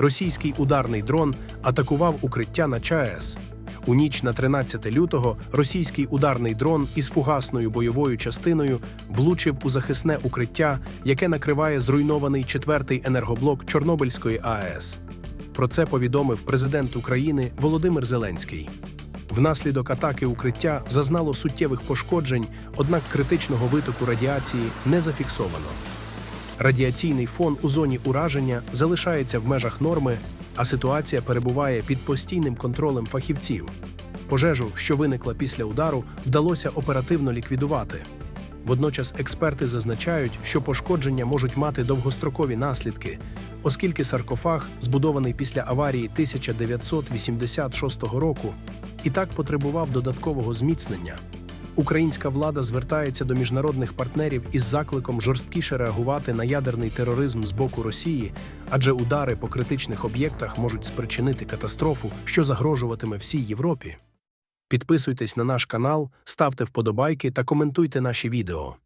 російський ударний дрон атакував укриття на ЧАЕС. У ніч на 13 лютого російський ударний дрон із фугасною бойовою частиною влучив у захисне укриття, яке накриває зруйнований четвертий енергоблок Чорнобильської АЕС. Про це повідомив президент України Володимир Зеленський. Внаслідок атаки укриття зазнало суттєвих пошкоджень, однак критичного витоку радіації не зафіксовано. Радіаційний фон у зоні ураження залишається в межах норми, а ситуація перебуває під постійним контролем фахівців. Пожежу, що виникла після удару, вдалося оперативно ліквідувати. Водночас експерти зазначають, що пошкодження можуть мати довгострокові наслідки, оскільки саркофаг, збудований після аварії 1986 року, і так потребував додаткового зміцнення. Українська влада звертається до міжнародних партнерів із закликом жорсткіше реагувати на ядерний тероризм з боку Росії, адже удари по критичних об'єктах можуть спричинити катастрофу, що загрожуватиме всій Європі. Підписуйтесь на наш канал, ставте вподобайки та коментуйте наші відео.